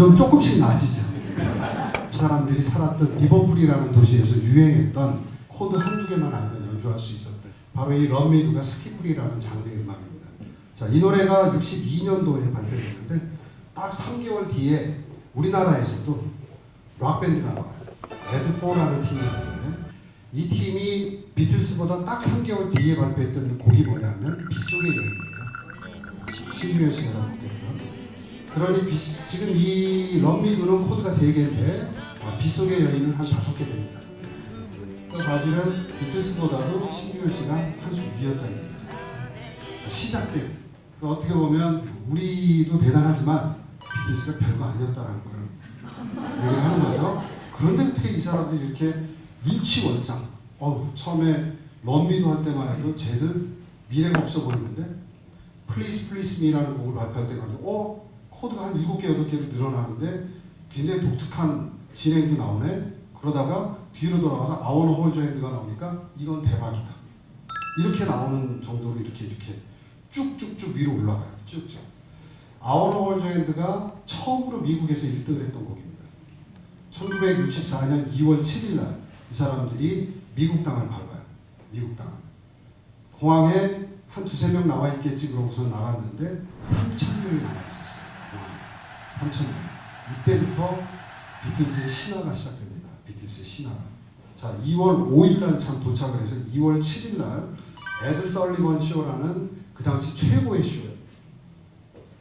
점점 조금씩 나아지죠. 사람들이 살았던 리버풀이라는 도시에서 유행했던 코드 한두 개만 알면 연주할 수 있었던 바로 이 럼미드가 스키풀이라는 장르의 음악입니다. 자, 이 노래가 62년도에 발표됐는데 딱 3개월 뒤에 우리나라에서도 락밴드가 나와요. 에드포라는 팀이 있는데 이 팀이 비틀스보다 딱 3개월 뒤에 발표했던 곡이 뭐냐면 빗속의 여인이에요. 신중현 씨가 작곡했던. 그러니 비, 지금 이 럼미드는 코드가 3개인데 아, 빗속의 여인은 한 5개 됩니다. 그러니까 사실은 비틀스보다도 신중현 씨가 한 수 위였다는 얘기죠. 시작 때 그러니까 어떻게 보면 우리도 대단하지만 비틀스가 별거 아니었다라는 걸 얘기를 하는 거죠. 그런데 어떻게 이 사람들이 이렇게 일치월장 어 처음에 럼미도 할 때만 해도 쟤들 미래가 없어 보이는데 플리스 플리스 미라는 곡을 발표할 때가 어 코드가 한 7개 8개로 늘어나는데 굉장히 독특한 진행도 나오네 그러다가 뒤로 돌아가서 아워너 홀저 핸드가 나오니까 이건 대박이다 이렇게 나오는 정도로 이렇게 이렇게 쭉쭉쭉 위로 올라가요 쭉쭉 아워너 홀저 핸드가 처음으로 미국에서 1등을 했던 곡입니다 1964년 2월 7일 날 이 사람들이 미국 땅을 밟아요. 미국 땅을. 공항에 한 두세 명 나와 있겠지 그러고서 나갔는데 3천 명이 남아 있었어요. 공항에. 3천 명. 이때부터 비틀스의 신화가 시작됩니다. 비틀스의 신화가. 자, 2월 5일 날 참 도착을 해서 2월 7일 날 에드 설리번 쇼라는 그 당시 최고의 쇼예요.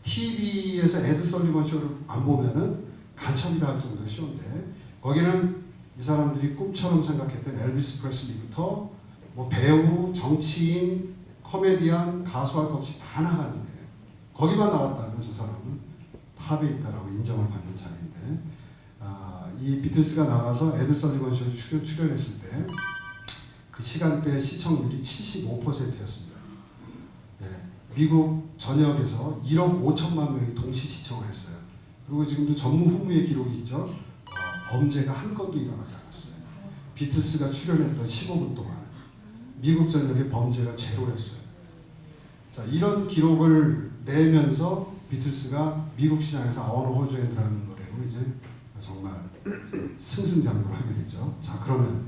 TV에서 에드 설리번 쇼를 안 보면은 간첩이다 할 정도의 쇼인데 거기는 이 사람들이 꿈처럼 생각했던 엘비스 프레슬리부터 뭐 배우, 정치인, 코미디언, 가수 할 것 없이 다 나가는데 거기만 나왔다면 저 사람은 탑에 있다라고 인정을 받는 자리인데 아, 이 비틀스가 나가서 에드 설리번 쇼에 출연, 출연했을 때 그 시간대 시청률이 75%였습니다. 네, 미국 전역에서 1억 5천만 명이 동시 시청을 했어요. 그리고 지금도 전무후무의 기록이 있죠. 어, 범죄가 한 건도 일어나지 않았어요. 비트스가 출연했던 15분 동안 미국 전역의 범죄가 제로였어요. 자 이런 기록을 내면서 비틀스가 미국 시장에서 아워너 홀조엔드라는 노래로 이제 정말 승승장구를 하게 되죠. 자 그러면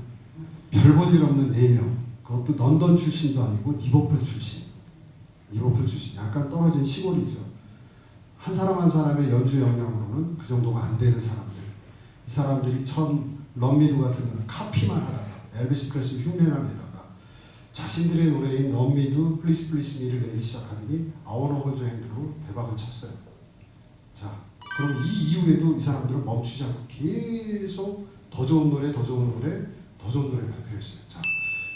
별 볼 일 없는 네 명, 그것도 런던 출신도 아니고 리버풀 출신, 리버풀 출신, 약간 떨어진 시골이죠. 한 사람 한 사람의 연주 역량으로는 그 정도가 안 되는 사람들. 이 사람들이 처음 럼미드 같은 거는 카피만 하다가 엘비스 프레스 흉내나 내다가 자신들의 노래인 럼미드 플리스 플리스 미를 내기 시작하더니 아워너 홀저 핸드로 대박을 쳤어요. 자, 그럼 이 이후에도 이 사람들은 멈추지 않고 계속 더 좋은 노래, 더 좋은 노래, 더 좋은 노래 발표했어요. 자,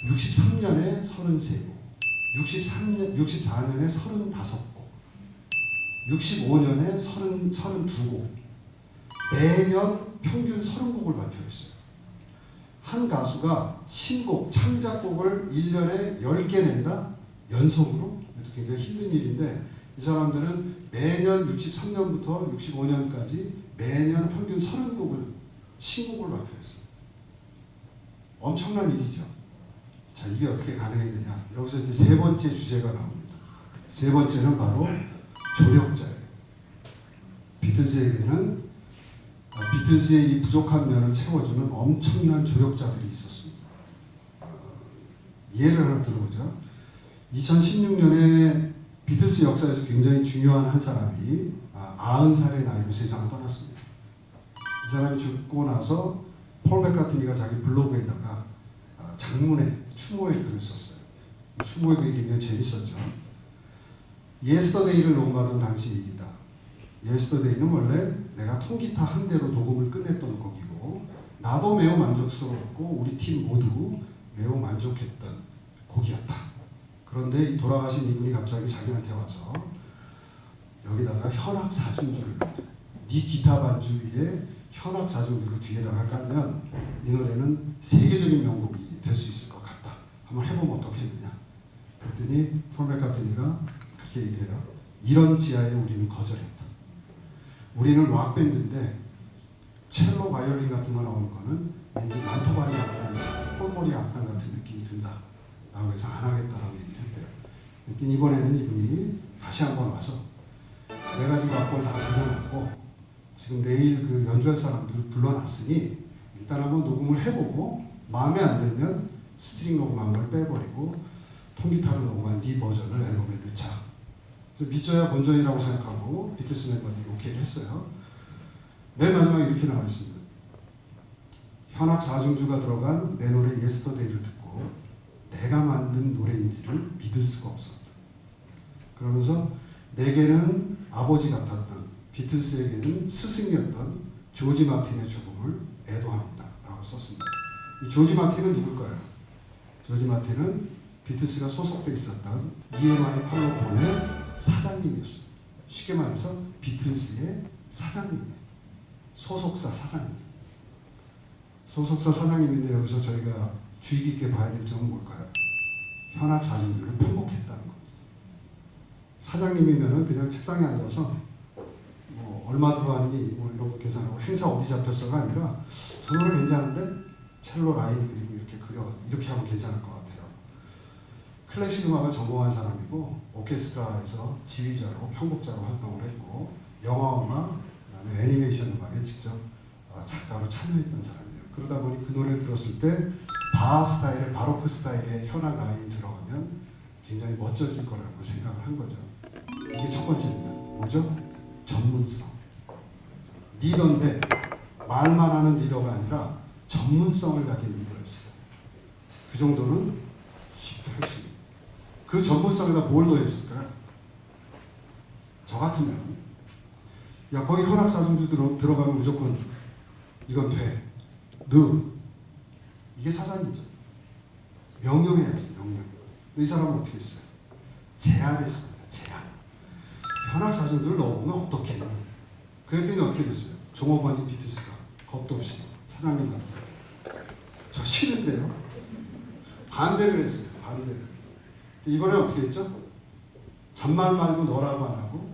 63년에 33곡, 63년, 64년에 35곡, 65년에 30, 32곡, 매년 평균 30곡을 발표했어요. 한 가수가 신곡, 창작곡을 1년에 10개 낸다? 연속으로? 이것도 굉장히 힘든 일인데 이 사람들은 매년 63년부터 65년까지 매년 평균 30곡을 신곡을 발표했어요. 엄청난 일이죠. 자, 이게 어떻게 가능했느냐? 여기서 이제 세 번째 주제가 나옵니다. 세 번째는 바로 조력자예요. 비틀즈에게는 아, 비틀즈의 이 부족한 면을 채워주는 엄청난 조력자들이 있었습니다. 어, 예를 하나 들어보죠. 2016년에 비틀스 역사에서 굉장히 중요한 한 사람이 아, 90살의 나이로 세상을 떠났습니다. 이 사람이 죽고 나서 폴 맥카트니가 자기 블로그에다가 아, 장문에 추모의 글을 썼어요. 추모의 글이 굉장히 재밌었죠. 예스터데이를 녹음하던 당시 일이다. 예스터데이는 원래 내가 통기타 한 대로 녹음을 끝냈던 곡이고 나도 매우 만족스러웠고 우리 팀 모두 매우 만족했던 곡이었다. 그런데 이 돌아가신 이분이 갑자기 자기한테 와서 여기다가 현악 사중주를 네 기타 반주 위에 현악 사중주를 뒤에다가 깔면 이 노래는 세계적인 명곡이 될 수 있을 것 같다. 한번 해보면 어떻겠느냐. 그랬더니 폴 맥카트니가 그렇게 얘기를 해요. 이런 지하에 우리는 거절했다. 우리는 락 밴드인데 첼로 바이올린 같은 거 나오는 거는 왠지 만토바리 악단, 폴모리 악단 같은 느낌이 든다. 라고 해서 안 하겠다라고 얘기를 했대요. 그랬더니 이번에는 이분이 다시 한번 와서 내가 지금 악보를 다 그려놨고 지금 내일 그 연주할 사람들 불러놨으니 일단 한번 녹음을 해보고 마음에 안 들면 스트링 녹음한 걸 빼버리고 통기타로 녹음한 네 버전을 앨범에 넣자. 그래서 믿져야 본전이라고 생각하고 비틀스 멤버들이 오케이를 했어요. 맨 마지막에 이렇게 나와 있습니다. 현악 사중주가 들어간 내 노래 예스터데이를 듣고 내가 만든 노래인지를 믿을 수가 없었다. 그러면서 내게는 아버지 같았던 비틀스에게는 스승이었던 조지 마틴의 죽음을 애도합니다. 라고 썼습니다. 이 조지 마틴은 누굴까요? 조지 마틴은 비틀스가 소속돼 있었던 EMI 팔로폰의 사장님이었습니다. 쉽게 말해서 비틀스의 사장님이에요. 소속사 사장님. 소속사 사장님인데 여기서 저희가 주의 깊게 봐야 될 점은 뭘까요? 현악 사진들을 편곡했다는 겁니다. 사장님이면은 그냥 책상에 앉아서 뭐 얼마 들어왔니 뭐 이런 거 계산하고 행사 어디 잡혔어가 아니라 저 노래 괜찮은데 첼로 라인 그리고 이렇게 그려 이렇게 하면 괜찮을 것 같아요. 클래식 음악을 전공한 사람이고 오케스트라에서 지휘자로 편곡자로 활동을 했고 영화 음악 그다음에 애니메이션 음악에 직접 어, 작가로 참여했던 사람이에요. 그러다 보니 그 노래를 들었을 때 바 스타일의 바로크 스타일의 현악 라인 들어가면 굉장히 멋져질 거라고 생각을 한 거죠. 이게 첫 번째입니다. 뭐죠? 전문성. 리더인데 말만 하는 리더가 아니라 전문성을 가진 리더였어요. 그 정도는 쉽게 할 수. 그 전문성에다 뭘 더했을까요? 저 같으면 야 거기 현악사중주 들어, 들어가면 무조건 이건 돼. 너 이게 사장이죠. 명령해야지 명령. 이 사람은 어떻게 했어요? 제안했습니다. 제안. 현악사중들을 넣어보면 어떻겠니? 그랬더니 어떻게 됐어요? 종업원인 비트스가 겁도 없이 사장님한테 저 싫은데요? 반대를 했어요. 반대를. 이번에 어떻게 했죠? 잔말 말고 너라고 안 하고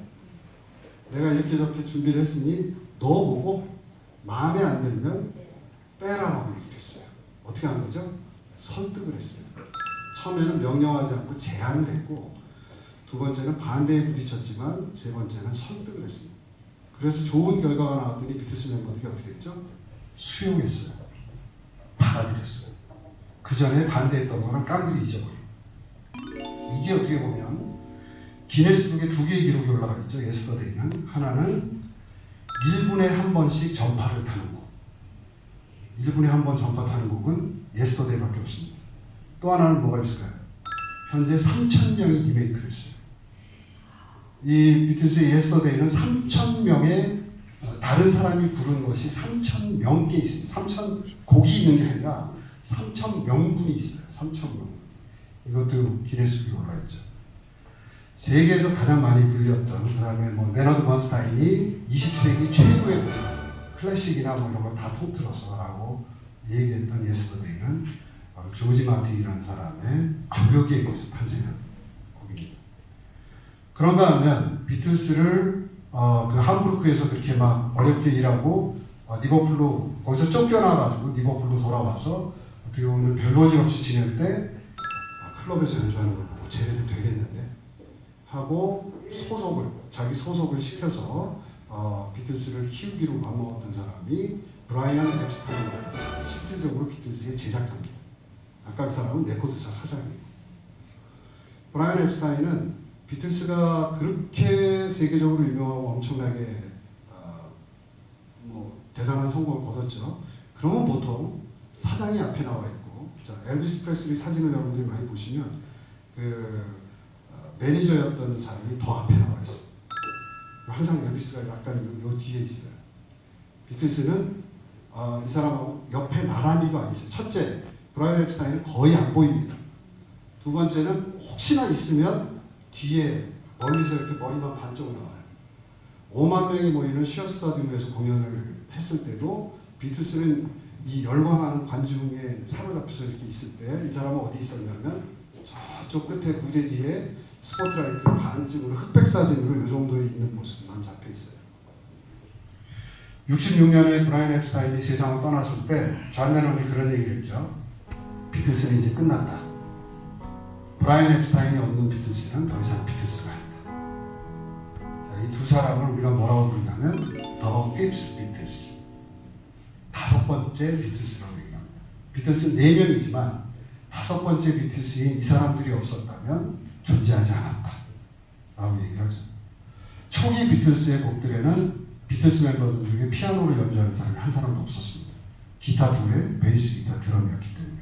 내가 이렇게 저렇게 준비를 했으니 너 보고 마음에 안 들면 빼라라고 얘기를 했어요. 어떻게 한 거죠? 설득을 했어요. 처음에는 명령하지 않고 제안을 했고 두 번째는 반대에 부딪혔지만 세 번째는 설득을 했습니다. 그래서 좋은 결과가 나왔더니 비트스 멤버들이 어떻게 했죠? 수용했어요. 받아들였어요. 그 전에 반대했던 거는 깡그리 잊어버리고 이게 어떻게 보면 기네스북에 두 개의 기록이 올라가 있죠. 예스터데이는 하나는 1분에 한 번씩 전파를 타는 곡. 1분에 한 번 전파 타는 곡은 예스터데이밖에 없습니다. 또 하나는 뭐가 있을까요? 현재 3천 명이 리메이크를 했어요. 이 비틀스의 예스터데이는 3천 명의 어, 다른 사람이 부른 것이 3천 명개 있습니다. 3천 곡이 있는 게 아니라 3천 명분이 있어요. 3천 명. 이것도 기네스북에 올라 있죠. 세계에서 가장 많이 불렸던 그다음에 뭐 레너드 번스타인이 20세기 최고의 클래식이나 뭐 이런 거 다 통틀어서라고 얘기했던 예스터데이는 조지 마틴이라는 사람의 조력에 의해서 탄생한 곡입니다. 그런가 하면 비틀스를 어, 그 함부르크에서 그렇게 막 어렵게 일하고 어, 리버풀로 거기서 쫓겨나가지고 리버풀로 돌아와서 어떻게 보면 별볼일 없이 지낼 때 아, 클럽에서 연주하는 걸 보고 쟤네들 되겠는데 하고 소속을 자기 소속을 시켜서 어, 비틀스를 키우기로 맘먹었던 사람이 브라이언 앱스타인이라는 사람 실질적으로 비틀스의 제작자입니다. 아까 그 사람은 레코드사 사장이고 브라이언 앱스타인은 비틀스가 그렇게 세계적으로 유명하고 엄청나게 어, 뭐 대단한 성공을 거뒀죠. 그러면 보통 사장이 앞에 나와 있고 자 엘비스 프레슬리 사진을 여러분들이 많이 보시면 그 어, 매니저였던 사람이 더 앞에 나와 있어요. 항상 엘비스가 약간 요, 요 뒤에 있어요. 비틀스는 어, 이 사람하고 옆에 나란히도 안 있어요. 첫째, 브라이언 앱스타인은 거의 안 보입니다. 두 번째는 혹시나 있으면 뒤에 멀리서 이렇게 머리만 반쪽 나와요. 5만 명이 모이는 시어 스타디움에서 공연을 했을 때도 비트스는 이 열광하는 관중에 사로잡혀서 이렇게 있을 때 이 사람은 어디 있었냐면 저쪽 끝에 무대 뒤에 스포트라이트 반쯤으로 흑백 사진으로 이 정도에 있는 모습만 잡혀 있어요. 66년에 브라이언 앱스타인이 세상을 떠났을 때존 레논이 그런 얘기를 했죠. 비틀스는 이제 끝났다. 브라이언 앱스타인이 없는 비틀스는 더 이상 비틀스가 아니다. 자, 이두두 사람을 우리가 뭐라고 부르냐면 The Fifth Beatles 다섯 번째 비틀스라고 얘기합니다. 비틀스 네 명이지만 다섯 번째 비틀스인 이 사람들이 없었다면 존재하지 않았다 라고 얘기를 하죠. 초기 비틀스의 곡들에는 비틀스 멤버들 중에 피아노를 연주하는 사람이 한 사람도 없었습니다. 기타 두에 베이스 기타 드럼이었기 때문에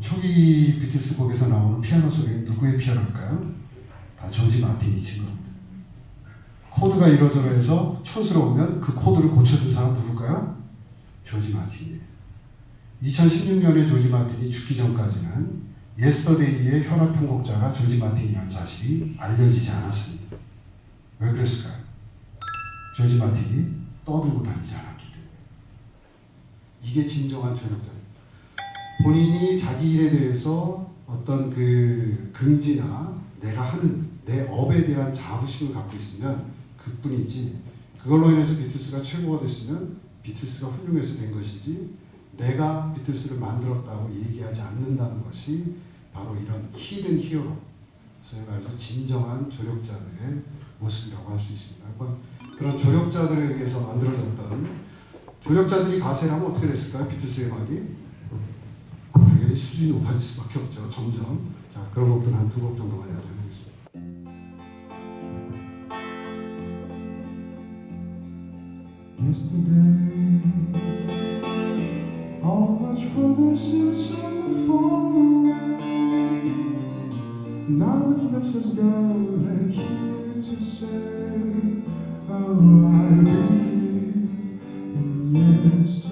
초기 비틀스 곡에서 나오는 피아노 소리는 누구의 피아노일까요? 다 조지 마틴이 친 겁니다. 코드가 이러저러 해서 촌스러우면 그 코드를 고쳐준 사람 누굴까요? 조지 마틴이에요. 2016년에 조지 마틴이 죽기 전까지는 예스터데이의 혈압 편곡자가 조지 마틴이라는 사실이 알려지지 않았습니다. 왜 그랬을까요? 조지 마틴이 떠들고 다니지 않았기 때문에. 이게 진정한 전략자입니다. 본인이 자기 일에 대해서 어떤 그 긍지나 내가 하는 내 업에 대한 자부심을 갖고 있으면 그뿐이지 그걸로 인해서 비틀스가 최고가 됐으면 비틀스가 훌륭해서 된 것이지 내가 비틀스를 만들었다고 얘기하지 않는다는 것이 바로 이런 히든 히어로 소위 말해서 진정한 조력자들의 모습이라고 할 수 있습니다. 한번 그런 조력자들에 의해서 만들어졌던 조력자들이 가세를 하면 어떻게 됐을까요? 비틀스의 음악이 되게 수준이 높아질 수밖에 없죠. 점점 자 그런 곡들 한 두 곡 정도만 알려드리겠습니다. Yesterday, troubles seemed so far away. Now it looks as though I'm here to say, Oh, I believe in yesterday.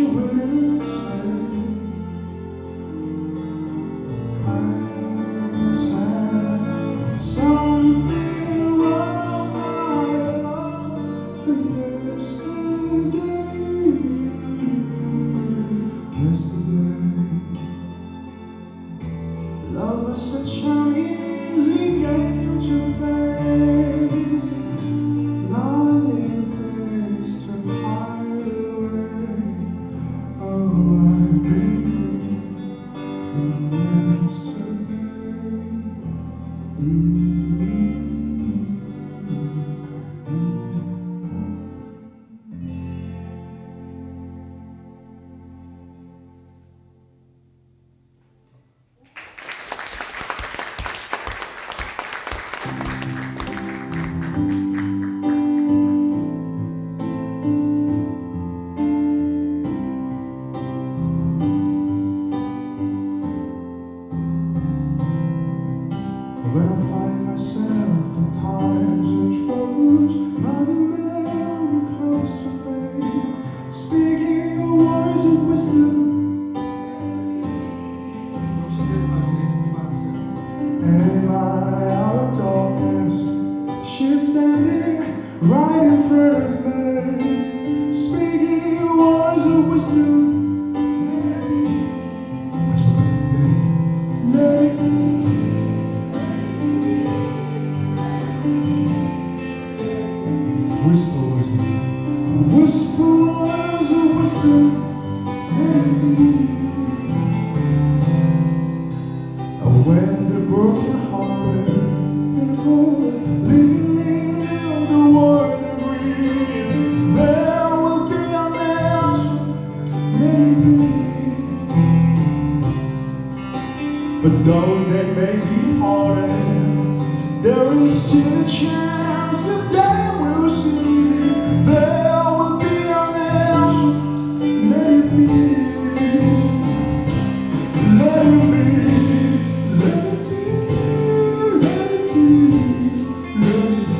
you were.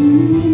you.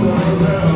the ground.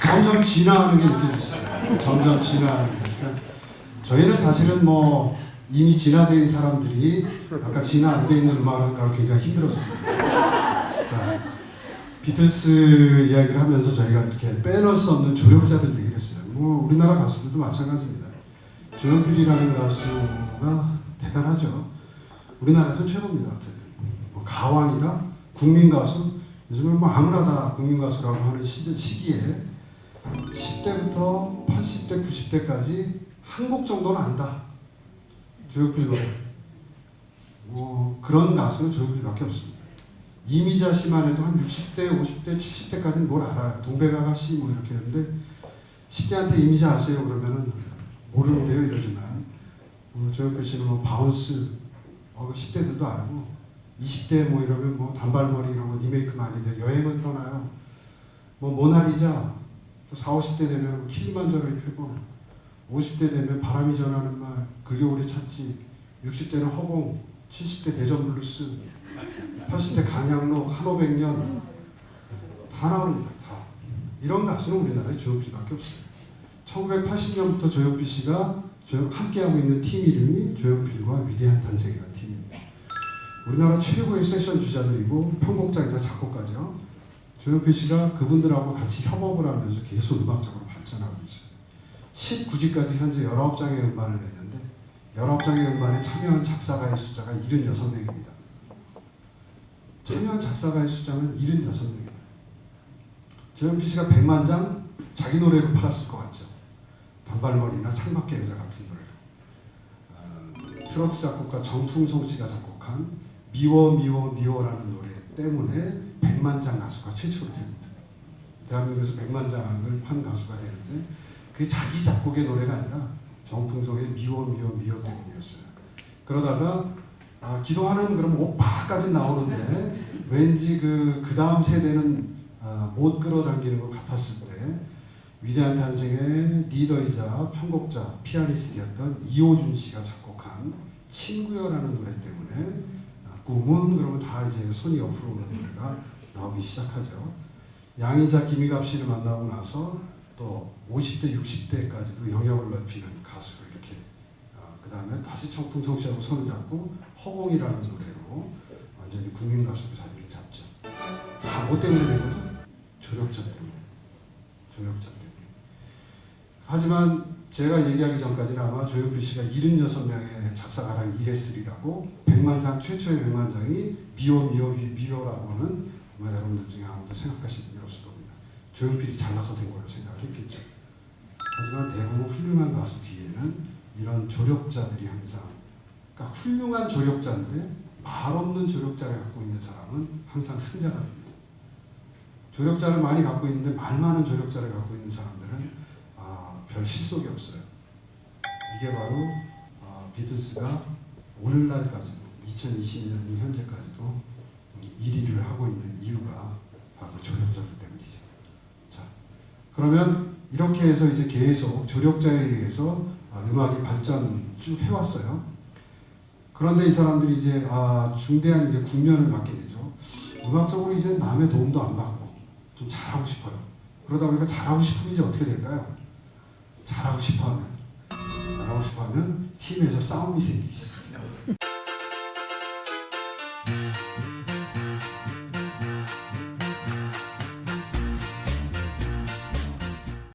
점점 진화하는 게 느껴지시죠? 점점 진화하는 게. 그러니까 저희는 사실은 뭐 이미 진화된 사람들이 아까 진화 안 돼 있는 음악을 하느라고 굉장히 힘들었습니다. 자, 비틀스 이야기를 하면서 저희가 이렇게 빼놓을 수 없는 조력자들 얘기를 했어요. 뭐 우리나라 가수들도 마찬가지입니다. 조용필이라는 가수가 대단하죠. 우리나라에서 최고입니다. 어쨌든 뭐 가왕이다, 국민 가수. 요즘은 뭐 아무나 다 국민 가수라고 하는 시, 시기에 10대부터 80대, 90대까지 한 곡 정도는 안다. 조용필 노래. 뭐 그런 가수는 조용필밖에 없습니다. 이미자 씨만 해도 한 60대, 50대, 70대까지는 뭘 알아요. 동백아가 씨뭐 이렇게 했는데 10대한테 이미자 아세요? 그러면은 모르는데요 이러지만 뭐 조용필 씨는 뭐 바운스 어, 10대들도 알고 20대 뭐 이러면 뭐 단발머리 이런 거 리메이크 많이 돼. 여행을 떠나요. 뭐 모나리자 또 4, 50대 되면 킬리만자로를 펴고 50대 되면 바람이 전하는 말 그게 우리 찾지. 60대는 허공 70대 대전 블루스 80대 간양로 한오백년. 다 나옵니다 다. 이런 가수는 우리나라에 조용필 밖에 없어요. 1980년부터 조용필 씨가 조- 함께하고 있는 팀 이름이 조용필과 위대한 팀입니다 우리나라 최고의 세션 주자들이고 편곡자이자 작곡가죠 조용필 씨가 그분들하고 같이 협업을 하면서 계속 음악적으로 발전하고 있어요 19집까지 현재 19장의 음반을 내는데 19장의 음반에 참여한 작사가의 숫자가 76명입니다. 참여한 작사가의 숫자는 76명입니다. 조영필 씨가 100만 장 자기 노래로 팔았을 것 같죠. 단발머리나 창밖의 여자 같은 노래로. 어, 트로트 작곡가 정풍송 씨가 작곡한 미워 미워 미워라는 노래 때문에 100만 장 가수가 최초로 됩니다. 대한민국에서 100만 장을 판 가수가 되는데 그게 자기 작곡의 노래가 아니라 정풍송의 미워 미워 미워 때문이었어요. 그러다가 아, 기도하는 그럼 오빠까지 나오는데 왠지 그, 그 다음 세대는 아, 못 끌어당기는 것 같았을 때 위대한 탄생의 리더이자 편곡자, 피아니스트였던 이호준 씨가 작곡한 친구여라는 노래 때문에 아, 꿈은 그러면 다 이제 손이 옆으로 오는 노래가 나오기 시작하죠. 양희자, 김희갑 씨를 만나고 나서 또 50대, 60대까지도 영역을 넓히는 가수로 이렇게 그 다음에 다시 청풍성 씨하고 손을 잡고 허공이라는 노래로 완전히 국민 가수로 자리를 잡죠. 다 뭐 때문에 된 거죠? 조력자 때문에. 조력자 때문에. 하지만 제가 얘기하기 전까지는 아마 조용필 씨가 76명의 작사가랑 일했으리라고 100만 장 최초의 100만 장이 미워 미워 미- 미워라고는 아마 여러분들 중에 아무도 생각하실 분이 없을 겁니다. 조용필이 잘나서 된 걸로 생각을 했겠죠. 하지만 대부분 훌륭한 가수 뒤에는 이런 조력자들이 항상 그러니까 훌륭한 조력자인데 말 없는 조력자를 갖고 있는 사람은 항상 승자가 됩니다. 조력자를 많이 갖고 있는데 말 많은 조력자를 갖고 있는 사람들은 아, 별 실속이 없어요. 이게 바로 아, 비틀스가 오늘날까지도 2020년 현재까지도 1위를 하고 있는 이유가 바로 조력자들 때문이죠. 자, 그러면 이렇게 해서 이제 계속 조력자에 의해서 아, 음악이 발전 쭉 해왔어요. 그런데 이 사람들이 이제 아, 중대한 이제 국면을 맞게 되죠. 음악적으로 이제 남의 도움도 안 받고 좀 잘하고 싶어요. 그러다 보니까 잘하고 싶으면 이제 어떻게 될까요? 잘하고 싶어 하면 잘하고 싶어 하면 팀에서 싸움이 생기기 시작해요.